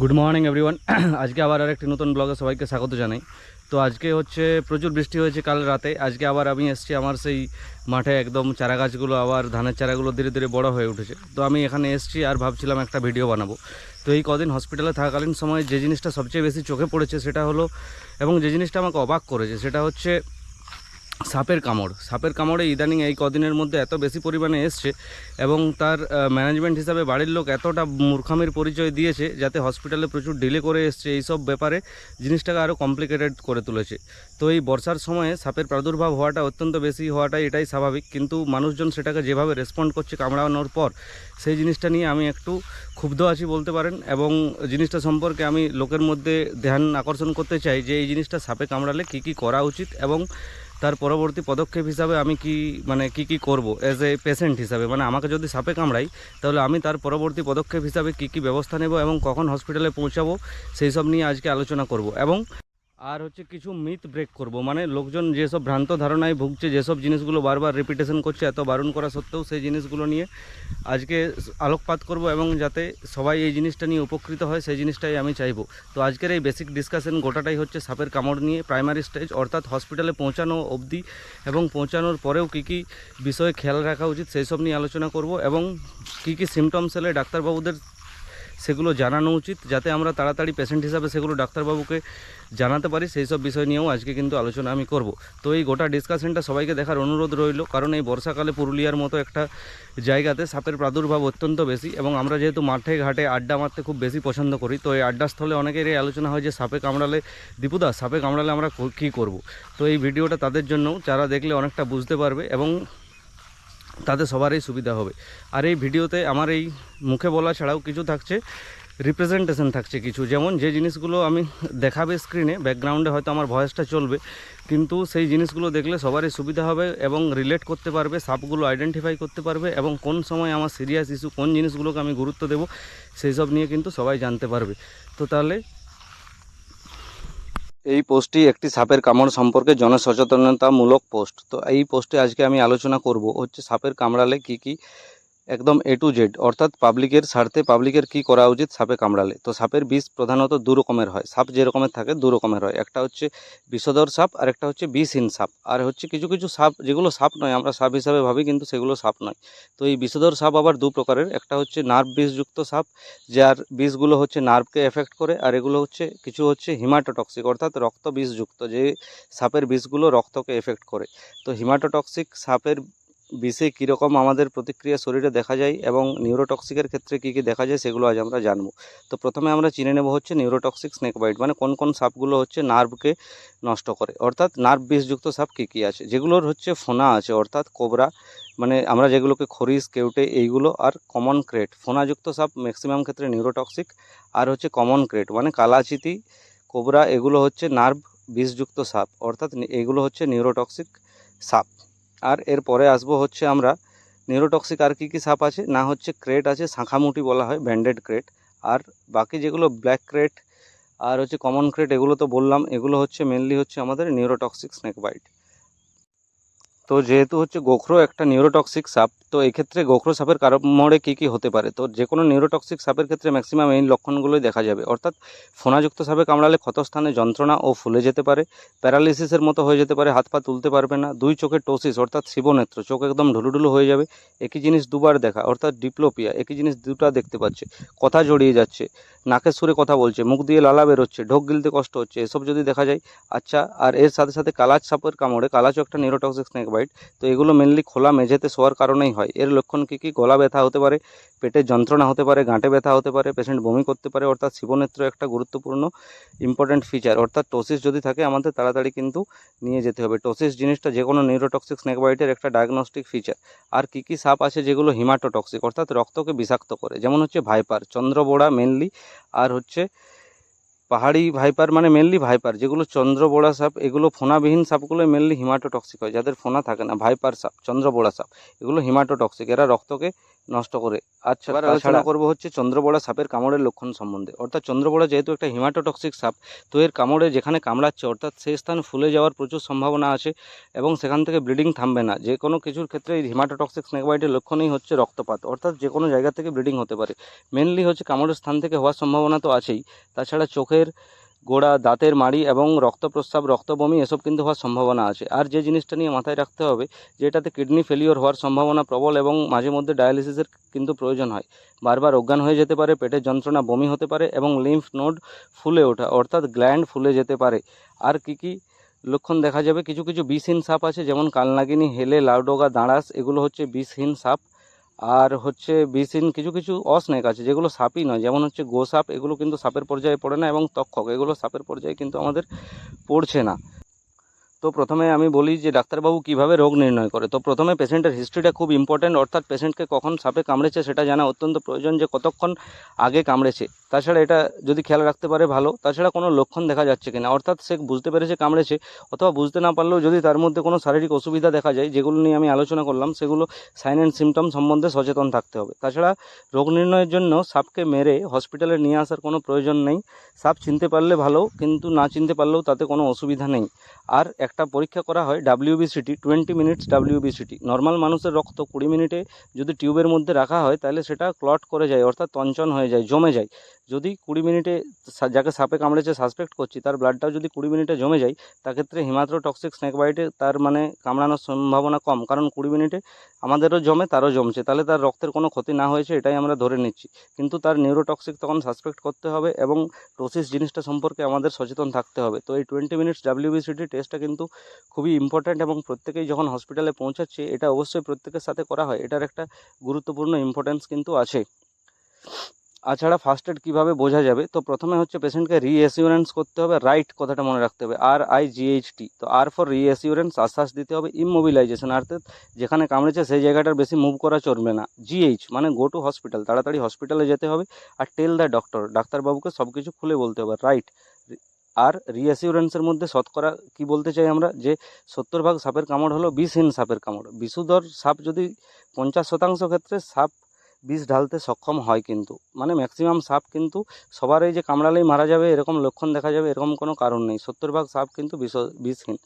Good morning everyone আজকে আবার আরেকটি নতুন ব্লগে সবাইকে স্বাগত জানাই। তো আজকে হচ্ছে প্রচুর বৃষ্টি হয়েছে কাল রাতে। আজকে আবার আমি এসেছি আমার সেই মাঠে একদম চারা গাছগুলো আবার ধানের চারাগুলো ধীরে ধীরে বড় হয়ে উঠেছে। তো আমি এখানে এসেছি আর ভাবছিলাম একটা ভিডিও বানাবো। তো এই কদিন হসপিটালে থাকাকালীন সময় যে জিনিসটা সবচেয়ে বেশি চোখে পড়েছে সেটা হলো, এবং যে জিনিসটা আমাকে অবাক করেছে সেটা হচ্ছে সাপের কামড়। সাপের কামড়ে ইদানিং এই কদিনের মধ্যে এত বেশি পরিমাণে এসছে এবং তার ম্যানেজমেন্ট হিসাবে বাড়ির লোক এতটা মূর্খামির পরিচয় দিয়েছে যাতে হসপিটালে প্রচুর ডিলে করে এসছে এইসব ব্যাপারে জিনিসটাকে আরও কমপ্লিকেটেড করে তুলেছে। তো এই বর্ষার সময়ে সাপের প্রাদুর্ভাব হওয়াটা অত্যন্ত বেশি হওয়াটাই এটাই স্বাভাবিক। কিন্তু মানুষজন সেটাকে যেভাবে রেসপন্ড করছে কামড়ানোর পর, সেই জিনিসটা নিয়ে আমি একটু ক্ষুব্ধ আছি বলতে পারেন এবং জিনিসটা সম্পর্কে আমি লোকের মধ্যে ধ্যান আকর্ষণ করতে চাই যে এই জিনিসটা সাপে কামড়ালে কী কী করা উচিত এবং তার পরবর্তী পদক্ষেপ হিসাবে আমি কি মানে কি কি করব অ্যাজ এ পেশেন্ট হিসাবে? মানে আমাকে যদি সাপে কামড়াই তাহলে আমি তার পরবর্তী পদক্ষেপ হিসাবে কি কি ব্যবস্থা নেব এবং কখন হসপিটালে পৌঁছাবো, সেই সব নিয়ে আজকে আলোচনা করব। এবং আর হচ্ছে কিছু মিথ ব্রেক করব। মানে লোকজন যেসব ভ্রান্ত ধারণায় ভুগছে, যেসব জিনিসগুলো বারবার রিপিটেশন করছে, এত বারণ করা সত্ত্বেও সেই জিনিসগুলো নিয়ে আজকে আলোকপাত করব এবং যাতে সবাই এই জিনিসটা নিয়ে উপকৃত হয়, সেই জিনিসটাই আমি চাইব। তো আজকের এই বেসিক ডিসকাশন গোটাটাই হচ্ছে সাপের কামড় নিয়ে প্রাইমারি স্টেজ অর্থাৎ হসপিটালে পৌঁছানো অবধি এবং পৌঁছানোর পরেও কী কী বিষয়ে খেয়াল রাখা উচিত, সেই সব নিয়ে আলোচনা করব এবং কী কী সিমটমস এলে ডাক্তারবাবুদের সেগুলো জানানো উচিত যাতে আমরা তাড়াতাড়ি পেশেন্ট হিসাবে সেগুলো ডাক্তারবাবুকে জানাতে পারি। সেই সব বিষয় নিয়েও আজকে কিন্তু আলোচনা আমি করব। তো এই গোটা ডিসকাশনটা সবাইকে দেখার অনুরোধ রইল, কারণ এই বর্ষাকালে পুরুলিয়ার মতো একটা জায়গাতে সাপের প্রাদুর্ভাব অত্যন্ত বেশি এবং আমরা যেহেতু মাঠে ঘাটে আড্ডা মারতে খুব বেশি পছন্দ করি, তো এই আড্ডাস্থলে অনেকের এই আলোচনা হয় যে, সাপে কামড়ালে দীপুদা, সাপে কামড়ালে আমরা কী করব? তো এই ভিডিওটা তাদের জন্যও, যারা দেখলে অনেকটা বুঝতে পারবে এবং তাদের সবারই সুবিধা হবে। আর এই ভিডিওতে আমার এই মুখে বলা ছাড়াও কিছু থাকছে রিপ্রেজেন্টেশন থাকছে কিছু। যেমন যে জিনিসগুলো আমি দেখাবে স্ক্রিনে ব্যাকগ্রাউন্ডে হয়তো আমার ভয়েসটা চলবে, কিন্তু সেই জিনিসগুলো দেখলে সবারই সুবিধা হবে এবং রিলেট করতে পারবে সাপগুলো আইডেন্টিফাই করতে পারবে এবং কোন সময় আমার সিরিয়াস ইস্যু কোন জিনিসগুলোকে আমি গুরুত্ব দেবো, সেই সব নিয়ে কিন্তু সবাই জানতে পারবে। তো তাহলে এই পোস্টটি একটি সাপের কামড় সম্পর্কে জনসচেতনতামূলক পোস্ট। তো এই পোস্টে আজকে আমি আলোচনা করব, হচ্ছে সাপের কামড়ালে কি কি একদম এ টু জেড অর্থাৎ পাবলিকের স্বার্থে পাবলিকের কি করা উচিত? সাপে কামড়ালে। তো সাপের বিষ প্রধানত দু রকমের হয়। সাপ যে রকমের থাকে, দু রকমের হয়। একটা হচ্ছে বিষধর সাপ, আর একটা হচ্ছে বিষহীন সাপ। আর হচ্ছে কিছু কিছু সাপ, যেগুলো সাপ নয়, আমরা সাপ হিসাবে ভাবি, কিন্তু সেগুলো সাপ নয়। তো এই বিষধর সাপ আবার দু প্রকারের। একটা হচ্ছে নার্ভ বিষযুক্ত সাপ, যার বিষগুলো হচ্ছে নার্ভকে এফেক্ট করে, আর এগুলো হচ্ছে, কিছু হচ্ছে হিমাটোটক্সিক অর্থাৎ রক্ত বিষযুক্ত যে সাপের বিষগুলো রক্তকে এফেক্ট করে। তো হিমাটোটক্সিক সাপের বিষে কীরকম আমাদের প্রতিক্রিয়া শরীরে দেখা যায় এবং নিউরোটক্সিকের ক্ষেত্রে কী কী দেখা যায় সেগুলো আজ আমরা জানব। তো প্রথমে আমরা চিনে নেব হচ্ছে নিউরোটক্সিক স্নেক বাইট মানে কোন কোন সাপগুলো হচ্ছে নার্ভকে নষ্ট করে। অর্থাৎ নার্ভ বিষযুক্ত সাপ কী কী আছে? যেগুলোর হচ্ছে ফোনা আছে, অর্থাৎ কোবরা মানে আমরা যেগুলোকে খরিস, কেউটে এইগুলো, আর কমন ক্রেট ফোনাযুক্ত সাপ ম্যাক্সিমাম ক্ষেত্রে নিউরোটক্সিক আর হচ্ছে কমন ক্রেট মানে কালাচিতি, কোবরা, এগুলো হচ্ছে নার্ভ বিষযুক্ত সাপ। অর্থাৎ এগুলো হচ্ছে নিউরোটক্সিক সাপ। আর এর পরে আসব হচ্ছে আমরা নিউরোটক্সিক আর কী কী সাপ আছে? না হচ্ছে ক্রেট আছে শাঁখামুটি বলা হয় ব্যান্ডেড ক্রেট আর বাকি যেগুলো ব্ল্যাক ক্রেট আর হচ্ছে কমন ক্রেট এগুলো তো বললাম, এগুলো হচ্ছে মেনলি হচ্ছে আমাদের নিউরোটক্সিক স্নেক বাইট তো যেহেতু হচ্ছে গোখরো একটা নিউরোটক্সিক সাপ, তো এই ক্ষেত্রে গোখরো সাপের কামড়ে কী কী হতে পারে? তো যে কোনো নিউরোটক্সিক সাপের ক্ষেত্রে ম্যাক্সিমাম এই লক্ষণগুলোই দেখা যাবে। অর্থাৎ ফোনাযুক্ত সাপে কামড়ালে ক্ষতস্থানে যন্ত্রণা ও ফুলে যেতে পারে প্যারালিসিসের মতো হয়ে যেতে পারে, হাত পা তুলতে পারবে না, দুই চোখে টোসিস অর্থাৎ শিবনেত্র চোখ একদম ঢুলুঢুলু হয়ে যাবে, একই জিনিস দুবার দেখা, অর্থাৎ ডিপ্লোপিয়া একই জিনিস দুটা দেখতে পাচ্ছে, কথা জড়িয়ে যাচ্ছে। নাকের সুরে কথা বলছে, মুখ দিয়ে লালা বেরোচ্ছে, ঢোক গিলতে কষ্ট হচ্ছে, এসব যদি দেখা যায় আচ্ছা আর এর সাথে সাথে কালাচ সাপের কামড়ে, কালাচও একটা নিউরোটক্সিক স্নেক বাইট তো এগুলো মেনলি খোলা মেঝেতে শোয়ার কারণেই হয়। এর লক্ষণ কী কী? গলা ব্যথা হতে পারে পেটের যন্ত্রণা হতে পারে গাঁটে ব্যথা হতে পারে পেশেন্ট বমি করতে পারে, অর্থাৎ শিবনেত্র একটা গুরুত্বপূর্ণ ইম্পর্ট্যান্ট ফিচার অর্থাৎ টোসিস যদি থাকে আমাদের তাড়াতাড়ি কিন্তু নিয়ে যেতে হবে। টোসিস জিনিসটা যে কোনো নিউরোটক্সিক স্নেক বাইটের একটা ডায়াগনস্টিক ফিচার আর কী কী সাপ আছে যেগুলো হিমাটোটক্সিক অর্থাৎ রক্তকে বিষাক্ত করে, যেমন হচ্ছে ভাইপার চন্দ্রবোড়া মেনলি আর হচ্ছে পাহাড়ি ভাইপার মানে মেনলি ভাইপার যেগুলো চন্দ্রবোড়া সাপ, এগুলো ফোনাবিহীন সাপগুলো মেনলি হিমাটোটক্সিক হয়, যাদের ফোনা থাকে না ভাইপার সাপ, চন্দ্রবোড়া সাপ, এগুলো হিমাটোটক্সিক এরা রক্তকে নষ্ট করে। আচ্ছা এবার আলোচনা করব হচ্ছে চন্দ্রবড়া সাপের কামড়ের লক্ষণ সম্বন্ধে। অর্থাৎ চন্দ্রবড়া যেহেতু একটা হিমাটোটক্সিক সাপ তো এর কামড়ে যেখানে কামড়াচ্ছে অর্থাৎ সেই স্থান ফুলে যাওয়ার প্রচুর সম্ভাবনা আছে এবং সেখান থেকে ব্লিডিং থামবে না। যে কোনো কিছুর ক্ষেত্রে এই হিমাটোটক্সিক স্নেকবাইটের লক্ষণই হচ্ছে রক্তপাত অর্থাৎ যে কোনো জায়গা থেকে ব্লিডিং হতে পারে। মেনলি হচ্ছে কামড়ের স্থান থেকে হওয়ার সম্ভাবনা তো আছেই। তাছাড়া চোখের গোড়া, দাঁতের মাড়ি এবং রক্ত প্রস্রাব রক্ত বমি এসব কিন্তু হওয়ার সম্ভাবনা আছে। আর যে জিনিসটা নিয়ে মাথায় রাখতে হবে যে এটাতে কিডনি ফেলিওর হওয়ার সম্ভাবনা প্রবল এবং মাঝে মধ্যে ডায়ালিসিসের কিন্তু প্রয়োজন হয়। বারবার অজ্ঞান হয়ে যেতে পারে, পেটের যন্ত্রণা বমি হতে পারে এবং লিম্ফ নোড ফুলে ওঠা, অর্থাৎ গ্ল্যান্ড ফুলে যেতে পারে। আর কি কি লক্ষণ দেখা যাবে? কিছু কিছু বিষহীন সাপ আছে, যেমন কালনাগিনী, হেলে, লাউডোগা, দাঁড়াস, এগুলো হচ্ছে বিষহীন সাপ। আর হচ্ছে বিষহীন কিছু কিছু অস্নেক আছে, যেগুলো সাপই নয়। যেমন হচ্ছে গোসাপ, এগুলো কিন্তু সাপের পর্যায়ে পড়ে না এবং তক্ষক এগুলো সাপের পর্যায়ে কিন্তু আমাদের পড়ছে না। তো প্রথমে আমি বলি যে ডাক্তারবাবু কীভাবে রোগ নির্ণয় করে? তো প্রথমে পেশেন্টের হিস্ট্রিটা খুব ইম্পর্ট্যান্ট অর্থাৎ পেশেন্টকে কখন সাপে কামড়েছে সেটা জানা অত্যন্ত প্রয়োজন যে কতক্ষণ আগে কামড়েছে। তাছাড়া এটা যদি খেয়াল রাখতে পারে ভালো, তাছাড়া কোনো লক্ষণ দেখা যাচ্ছে কিনা? অর্থাৎ সে বুঝতে পেরেছে কামড়েছে, অথবা বুঝতে না পারলেও যদি তার মধ্যে কোনো শারীরিক অসুবিধা দেখা যায়, যেগুলো নিয়ে আমি আলোচনা করলাম, সেগুলো সাইন অ্যান্ড সিমটম সম্বন্ধে সচেতন থাকতে হবে। তাছাড়া রোগ নির্ণয়ের জন্য সাপকে মেরে হসপিটালে নিয়ে আসার কোনো প্রয়োজন নেই। সাপ চিনতে পারলে ভালো, কিন্তু না চিনতে পারলেও তাতে কোনো অসুবিধা নেই। আর একটা পরীক্ষা করা হয় W B C T twenty minutes W B C T normal মানুষের রক্ত কুড়ি মিনিটে যদি টিউবের মধ্যে রাখা হয়, তাহলে সেটা ক্লট করে যায়, অর্থাৎ তঞ্চন হয়ে যায়, জমে যায়। যদি কুড়ি মিনিটে যাকে সাপে কামড়েছে সাসপেক্ট করছি, তার ব্লাডটাও যদি কুড়ি মিনিটে জমে যায়, তার ক্ষেত্রে তাক্ষেত্রে হিমাত্রোটক্সিক স্নেক বাইটে তার মানে কামড়ানোর সম্ভাবনা কম। কারণ কুড়ি মিনিটে আমাদেরও জমে, তারও জমছে। তাহলে তার রক্তের কোনো ক্ষতি না হয়েছে, এটাই আমরা ধরে নিচ্ছি। কিন্তু তার নিউরোটক্সিক তখন সাসপেক্ট করতে হবে এবং টোসিস জিনিসটা সম্পর্কে আমাদের সচেতন থাকতে হবে। তো এই টোয়েন্টি মিনিটস ডাব্লিউবিসিটি টেস্টটা কিন্তু খুবই ইম্পর্ট্যান্ট এবং প্রত্যেকেই যখন হসপিটালে পৌঁছাচ্ছে, এটা অবশ্যই প্রত্যেকের সাথে করা হয়। এটার একটা গুরুত্বপূর্ণ ইম্পর্টেন্স কিন্তু আছে। তাছাড়া ফার্স্ট এড কীভাবে বোঝা যাবে? তো প্রথমে হচ্ছে পেশেন্টকে রিঅ্যাসিওরেন্স করতে হবে রাইট কথাটা মনে রাখতে হবে আর আই জিএইচটি তো আর ফর রিঅ্যাসিওরেন্স আশ্বাস দিতে হবে ইমোবিলাইজেশন অর্থাৎ যেখানে কামড়েছে সেই জায়গাটার বেশি মুভ করা চলবে না। জিএইচ মানে গো টু হসপিটাল তাড়াতাড়ি হসপিটালে যেতে হবে আর টেল দ্য ডক্টর ডাক্তারবাবুকে সব কিছু খুলে বলতে হবে রাইট আর রিঅ্যাসিওরেন্সের মধ্যে শতকরা কি বলতে চাই আমরা? যে সত্তর ভাগ সাপের কামড় হলো বিষহীন সাপের কামড়। বিষুধর সাপ যদি পঞ্চাশ শতাংশ ক্ষেত্রে সাপ বিষ ঢালতে সক্ষম হয় কিন্তু। মানে ম্যাক্সিমাম সাপ কিন্তু সবার এই যে কামড়ালেই মারা যাবে, এরকম লক্ষণ দেখা যাবে, এরকম কোনো কারণ নেই। সত্তর ভাগ সাপ কিন্তু বিষ, বিষহীন।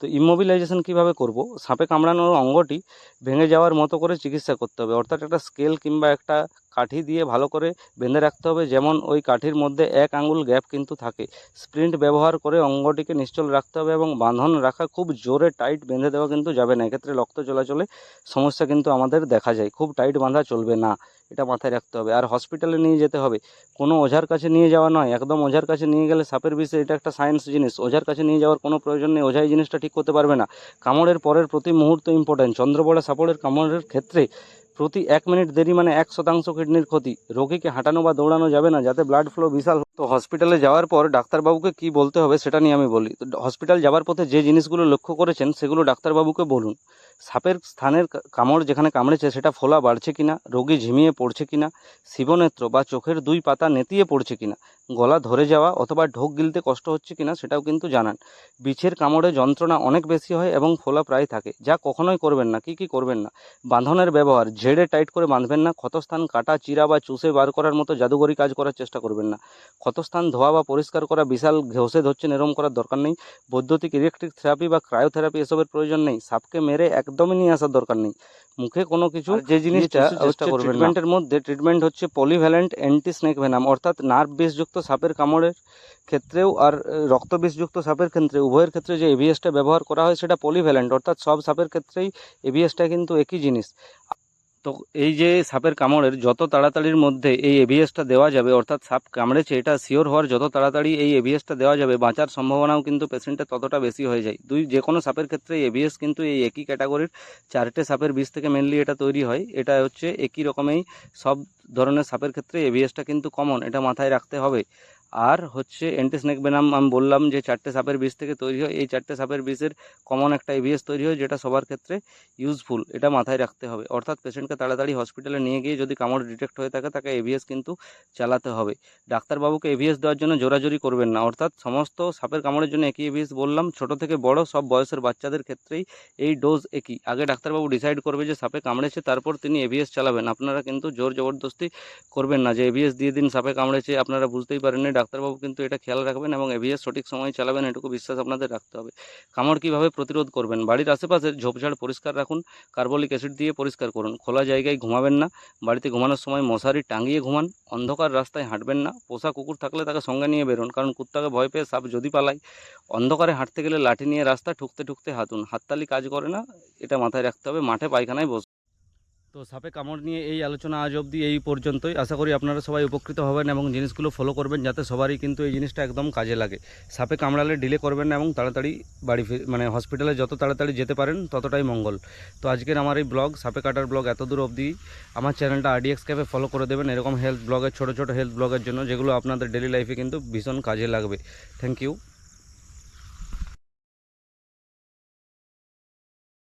তো ইমোবিলাইজেশন কীভাবে করব? সাপে কামড়ানোর অঙ্গটি ভেঙে যাওয়ার মতো করে চিকিৎসা করতে হবে। অর্থাৎ একটা স্কেল কিংবা একটা কাঠি দিয়ে ভালো করে বেঁধে রাখতে হবে। যেমন ওই কাঠির মধ্যে এক আঙুল গ্যাপ কিন্তু থাকে। স্প্রিন্ট ব্যবহার করে অঙ্গটিকে নিশ্চল রাখতে হবে এবং বাঁধন রাখা খুব জোরে টাইট বেঁধে দেওয়া কিন্তু যাবে না। এক্ষেত্রে রক্ত চলাচলে সমস্যা কিন্তু আমাদের দেখা যায়। খুব টাইট বাঁধা চলবে না। এটা মাথায় রাখতে হবে। আর হসপিটালে নিয়ে যেতে হবে। কোনো ওঝার কাছে নিয়ে যাওয়া নয়। একদম ওঝার কাছে নিয়ে গেলে সাপের বিষে এটা একটা সায়েন্স জিনিস। ওঝার কাছে নিয়ে যাওয়ার কোনো প্রয়োজন নেই। ওঝাই জিনিসটা ঠিক করতে পারবে না। কামড়ের পরের প্রতি মুহূর্ত ইম্পর্ট্যান্ট চন্দ্রবড়া সাপড়ের কামড়ের ক্ষেত্রে প্রতি এক মিনিট দেরি মানে এক শতাংশ কিডনির ক্ষতি। রোগীকে হাঁটানো বা দৌড়ানো যাবে না, যাতে ব্লাড ফ্লো বিশাল তো হসপিটালে যাওয়ার পর ডাক্তারবাবুকে কি বলতে হবে সেটা নিয়ে আমি বলি। তো হসপিটাল যাওয়ার পথে যে জিনিসগুলো লক্ষ্য করেছেন, সেগুলো ডাক্তারবাবুকে বলুন। সাপের স্থানের কামড় যেখানে কামড়েছে সেটা ফোলা বাড়ছে কিনা, রোগী ঝিমিয়ে পড়ছে কিনা, শিবনেত্র বা চোখের দুই পাতা নেতিয়ে পড়ছে কিনা, গলা ধরে যাওয়া অথবা ঢোক গিলতে কষ্ট হচ্ছে কিনা সেটাও কিন্তু জানান। বিছের কামড়ে যন্ত্রণা অনেক বেশি হয় এবং ফোলা প্রায় থাকে। যা কখনোই করবেন না, কি কি করবেন না। বাঁধনের ব্যবহার, ঝেড়ে টাইট করে বাঁধবেন না, ক্ষতস্থান কাটা, চিরা বা চুষে বার করার মতো জাদুঘরি কাজ করার চেষ্টা করবেন না। ক্ষতস্থান ধোয়া বা পরিষ্কার করা, বিশাল ঘষে ধরছেন এরম করার দরকার নেই। বৈদ্যুতিক, ইলেকট্রিক থেরাপি বা ক্রায়োথেরাপি এসবের প্রয়োজন নেই। সাপকে মেরে একদমই নিয়ে আসার দরকার নেই। মুখে কোনো কিছু যে জিনিসটা হচ্ছে ট্রিটমেন্টের মধ্যে ট্রিটমেন্ট হচ্ছে পলিভ্যালেন্ট অ্যান্টি স্নেক ভেনাম অর্থাৎ নার্ভ বিষযুক্ত সাপের কামড়ের ক্ষেত্রেও আর রক্ত বিষযুক্ত সাপের ক্ষেত্রে উভয়ের ক্ষেত্রে যে এভিএসটা ব্যবহার করা হয় সেটা পলিভ্যালেন্ট অর্থাৎ সব সাপের ক্ষেত্রেই এভিএসটা কিন্তু একই জিনিস। তো এই যে সাপের কামড়ের যত তাড়াতাড়ির মধ্যে এই এভিএসটা দেওয়া যাবে, অর্থাৎ সাপ কামড়েছে, এটা শিওর হওয়ার যত তাড়াতাড়ি এই এভিএসটা দেওয়া যাবে, বাঁচার সম্ভাবনাও কিন্তু পেশেন্টের ততটা বেশি হয়ে যায়। দুই, যে কোনো সাপের ক্ষেত্রে এভিএস কিন্তু এই একই ক্যাটাগরির চারটে সাপের বিষ থেকে মেনলি এটা তৈরি হয়। এটা হচ্ছে একই রকমেই সব ধরনের সাপের ক্ষেত্রে এভিএসটা কিন্তু কমন এটা মাথায় রাখতে হবে। আর হচ্ছে অ্যান্টিস্নেক বেনাম আমি বললাম যে চারটে সাপের বিষ থেকে তৈরি হয়। এই চারটে সাপের বিষের কমন একটা এভিএস তৈরি হয় যেটা সবার ক্ষেত্রে ইউজফুল এটা মাথায় রাখতে হবে। অর্থাৎ পেশেন্টকে তাড়াতাড়ি হসপিটালে নিয়ে গিয়ে যদি কামড় ডিটেক্ট হয়ে থাকে, তাকে এভিএস কিন্তু চালাতে হবে। ডাক্তারবাবুকে এভিএস দেওয়ার জন্য জোরাজোরি করবেন না। অর্থাৎ সমস্ত সাপের কামড়ের জন্য একই এভিএস বললাম, ছোট থেকে বড়, সব বয়সের বাচ্চাদের ক্ষেত্রেই এই ডোজ একই। আগে ডাক্তারবাবু ডিসাইড করবে যে সাপে কামড়েছে, তারপর তিনি এভিএস চালাবেন। আপনারা কিন্তু জোর জবরদস্তি করবেন না যে এভিএস দিয়ে দিন, সাপে কামড়েছে, আপনারা বুঝতেই পারেননি। ডাক্তারবাবু কিন্তু এটা খেয়াল রাখবেন এবং এভিএস সঠিক সময়ে চালাবেন এটুকু বিশ্বাস আপনাদের রাখতে হবে। কামড় কীভাবে প্রতিরোধ করবেন? বাড়ির আশেপাশে ঝোপঝাড় পরিষ্কার রাখুন, কার্বলিক অ্যাসিড দিয়ে পরিষ্কার করুন। খোলা জায়গায় ঘুমাবেন না, বাড়িতে ঘুমানোর সময় মশারি টাঙিয়ে ঘুমান, অন্ধকার রাস্তায় হাঁটবেন না, পোষা কুকুর থাকলে তাকে সঙ্গে নিয়ে বেরোন, কারণ কুত্তাকে ভয় পেয়ে সাপ যদি পালায়, অন্ধকারে হাঁটতে গেলে লাঠি নিয়ে রাস্তা ঠুকতে ঠুকতে হাতুন হাততালি কাজ করে না, এটা মাথায় রাখতে হবে, মাঠে পায়খানায় বস তো সাপে কামড় নিয়ে এই আলোচনা আজ অবধি এই পর্যন্তই। আশা করি আপনারা সবাই উপকৃত হবেন এবং জিনিসগুলো ফলো করবেন যাতে সবারই কিন্তু এই জিনিসটা একদম কাজে লাগে। সাপে কামড়ালে ডিলে করবেন না এবং তাড়াতাড়ি বাড়ি মানে হসপিটালে যত তাড়াতাড়ি যেতে পারেন ততটাই মঙ্গল। তো আজকের আমার এই ব্লগ সাপে কাটার ব্লগ এত দূর অবধি আমার চ্যানেলটা আরডিএক্স ক্যাফে ফলো করে দেবেন। এরকম হেলথ ব্লগের ছোটো ছোটো হেলথ ব্লগের জন্য যেগুলো আপনাদের ডেলি লাইফে কিন্তু ভীষণ কাজে লাগবে। Thank you